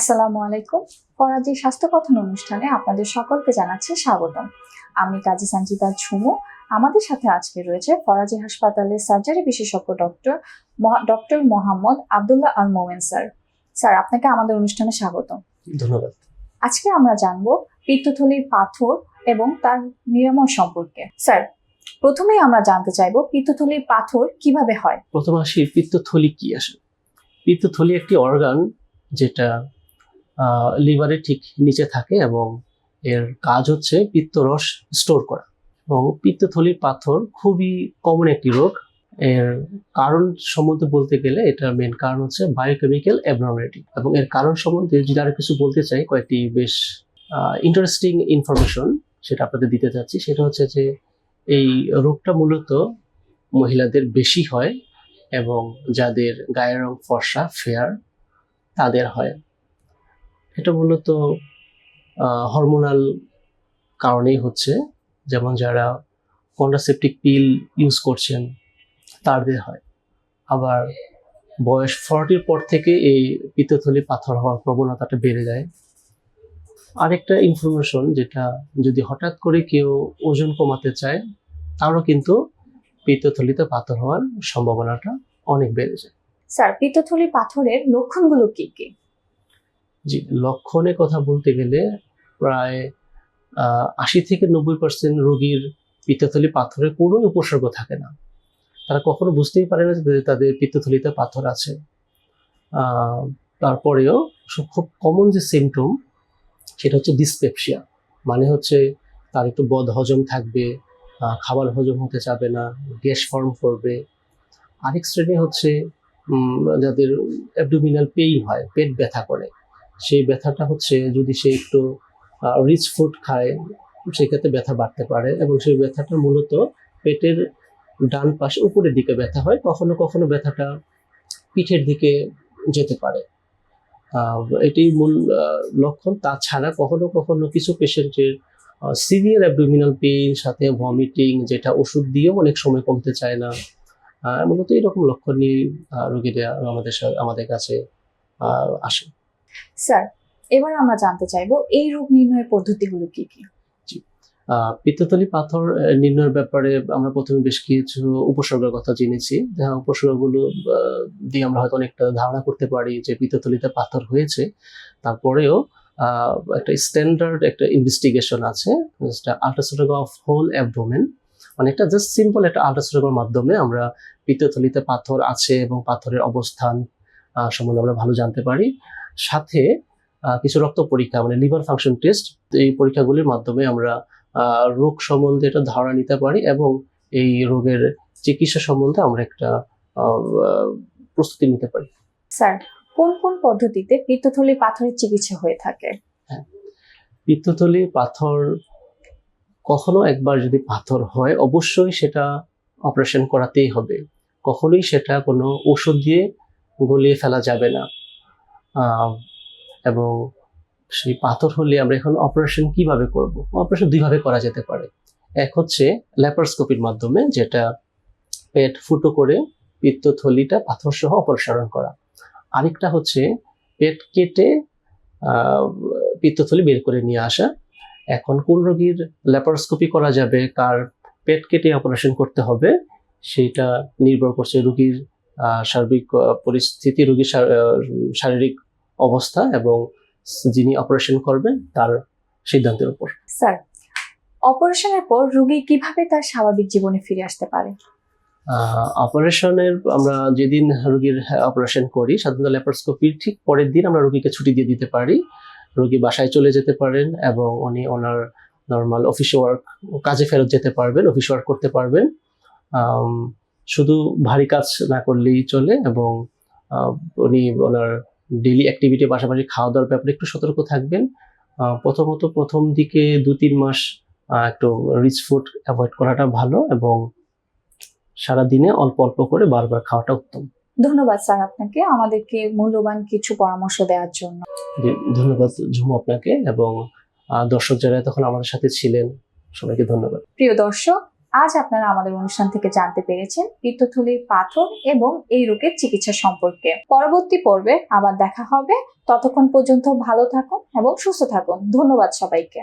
আসসালামু আলাইকুম। ফরাজি স্বাস্থ্য কথন অনুষ্ঠানে আপনাদের সকলকে জানাচ্ছি স্বাগতম। আমি কাজী সঞ্জিতা ঝুমু। আমাদের সাথে আজকে রয়েছে ফরাজি হাসপাতালের সার্জারি বিশেষজ্ঞ doctor doctor Mohammad Abdullah Al Momen sir. Sir আপনাকে আমাদের অনুষ্ঠানে স্বাগত ধন্যবাদ। আজকে আমরা জানব পিত্তথলির পাথর এবং তার নিরাময় সম্পর্কে। স্যার প্রথমেই আমরা জানতে চাইব পিত্তথলির পাথর কীভাবে হয়? প্রথম আসি পিত্তথলি কি আসে পিত্তথলি একটি অর্গান যেটা লিভারে ঠিক নিচে থাকে এবং এর কাজ হচ্ছে পিত্তরস স্টোর করা। এবং পিত্তথলির পাথর খুবই কমন একটি রোগ। এর কারণ সম্বন্ধে বলতে গেলে এটার মেন কারণ হচ্ছে বায়োকেমিক্যাল অ্যাবনর্মালিটি এবং এর কারণ সম্বন্ধে যদি আরও কিছু বলতে চাই, কয়েকটি বেশ ইন্টারেস্টিং ইনফরমেশন সেটা আপনাদের দিতে চাচ্ছি। সেটা হচ্ছে যে এই রোগটা মূলত মহিলাদের বেশি হয় এবং যাদের গায়ের রং ফর্সা ফেয়ার তাদের হয়। এটা মূলত হরমোনাল কারণেই হচ্ছে। যেমন যারা কন্ট্রাসেপটিক পিল ইউজ করছেন তাদের হয়। আবার বয়স ফর্টির পর থেকে এই পিত্তথলি পাথর হওয়ার প্রবণতাটা বেড়ে যায়। আরেকটা ইনফরমেশন যেটা যদি হঠাৎ করে কেউ ওজন কমাতে চায়, তারও কিন্তু পিত্তথলিতে পাথর হওয়ার সম্ভাবনাটা অনেক বেড়ে যায়। স্যার, পিত্তথলি পাথরের লক্ষণগুলো কি কি? জি, লক্ষণের কথা বলতে গেলে প্রায় আশি থেকে নব্বই পার্সেন্ট রোগীর পিত্তথলি পাথরের কোনো উপসর্গ থাকে না। তারা কখনো বুঝতেই পারে না যে তাদের পিত্তথলিতে পাথর আছে। তারপরেও খুব কমন যে সিমটম সেটা হচ্ছে ডিসপেপসিয়া মানে হচ্ছে তার একটু বদ হজম থাকবে খাবার হজম হতে চাবে না, গ্যাস ফর্ম করবে। আরেক শ্রেণি হচ্ছে যাদের অ্যাবডোমিনাল পেইন হয়, পেট ব্যথা করে। সেই ব্যথাটা হচ্ছে যদি সে একটু রিচ ফুড খায় সেক্ষেত্রে ব্যথা বাড়তে পারে এবং সেই ব্যথাটা মূলত পেটের ডান পাশে উপরের দিকে ব্যথা হয়, কখনো কখনো ব্যথাটা পিঠের দিকে যেতে পারে। এটি মূল লক্ষণ। তাছাড়া কখনো কখনো কিছু পেশেন্টের সিভিয়ার অ্যাবডোমিনাল পেইন সাথে ভমিটিং যেটা ওষুধ দিয়েও অনেক সময় কমতে চায় না। মূলত এরকম লক্ষণ নিয়ে রোগীরা আমাদের আমাদের কাছে আসে। স্যার এবার আমরা জানতে চাইব এই রোগ নির্ণয়ের পদ্ধতিগুলো কি কি? আহ, পিত্তথলি পাথর নির্ণয়ের ব্যাপারে আমরা প্রথমে বেশ কিছু উপসর্গের কথা জেনেছি। যাহা উপসর্গগুলো দিয়ে আমরা হয়তো অনেকটা ধারণা করতে পারি যে পিত্তথলিতে পাথর হয়েছে। তারপরেও একটা স্ট্যান্ডার্ড একটা ইনভেস্টিগেশন আছে আল্ট্রাসোনোগ্রাফ অফ হোল অ্যাবডোমেন মানে একটা জাস্ট সিম্পল একটা আল্ট্রাসোনোগ্রাফের মাধ্যমে আমরা পিত্তথলিতে পাথর আছে এবং পাথরের অবস্থান সম্বন্ধে আমরা ভালো জানতে পারি। সাথে কিছু রক্ত পরীক্ষা মানে লিভার ফাংশন টেস্ট এই পরীক্ষাগুলির মাধ্যমে আমরা রোগ সম্বন্ধে একটা ধারণা নিতে পারি এবং এই রোগের চিকিৎসা সম্বন্ধে আমরা একটা প্রস্তুতি নিতে পারি। স্যার কোন কোন পদ্ধতিতে পিত্তথলি পাথরের চিকিৎসা হয়ে থাকে? পিত্তথলি পাথর কখনো একবার যদি পাথর হয় অবশ্যই সেটা অপারেশন করাতেই হবে। কখনোই সেটা কোনো ওষুধ দিয়ে গলিয়ে ফেলা যাবে না। এবং সেই পাথর হলে আমরা এখন অপারেশন কীভাবে করব? অপারেশন দুইভাবে করা যেতে পারে। এক হচ্ছে ল্যাপারস্কোপির মাধ্যমে যেটা পেট ফুটো করে পিত্তথলিটা পাথর সহ অপসারণ করা। আরেকটা হচ্ছে পেট কেটে পিত্তথলি বের করে নিয়ে আসা। এখন কোন রোগীর ল্যাপারোস্কোপি করা যাবে, কার পেট কেটে অপারেশন করতে হবে, সেটা নির্ভর করছে রোগীর সার্বিক পরিস্থিতি রোগীর শারীরিক অবস্থা এবং যিনি অপারেশন করবেন তার সিদ্ধান্তের উপর। স্যার অপারেশনের পর রোগী কীভাবে তার স্বাভাবিক জীবনে ফিরে আসতে পারে? অপারেশনের আমরা যেদিন রোগীর অপারেশন করি সাধারণত ল্যাপারোস্কোপির ঠিক পরের দিন আমরা রোগীকে ছুটি দিয়ে দিতে পারি। রোগী বাসায় চলে যেতে পারেন এবং উনি ওনার নর্মাল অফিস ওয়ার্ক কাজে ফেরত যেতে পারবেন অফিস ওয়ার্ক করতে পারবেন। শুধু ভারী কাজ না করলেই চলে এবং উনি ওনার ডেইলি অ্যাক্টিভিটির পাশাপাশি খাওয়া দাওয়ার ব্যাপারে একটু সতর্ক থাকবেন। প্রথমত প্রথম দিকে দু তিন মাস একটু রিচ ফুড অ্যাভয়েড করাটা ভালো এবং সারাদিনে অল্প অল্প করে বারবার খাওয়াটা উত্তম। ধন্যবাদ স্যার আপনাকে। আমাদেরকে মূল্যবান কিছু পরামর্শ দেওয়ার জন্য। ধন্যবাদ ঝুমু আপনাকে এবং দর্শক যারা তখন আমাদের সাথে ছিলেন সবাইকে ধন্যবাদ। প্রিয় দর্শক আজ আপনারা আমাদের অনুষ্ঠান থেকে জানতে পেরেছেন পিত্তথলির পাথর এবং এই রোগের চিকিৎসা সম্পর্কে। পরবর্তী পর্বে আবার দেখা হবে। ততক্ষণ পর্যন্ত ভালো থাকুন এবং সুস্থ থাকুন। ধন্যবাদ সবাইকে।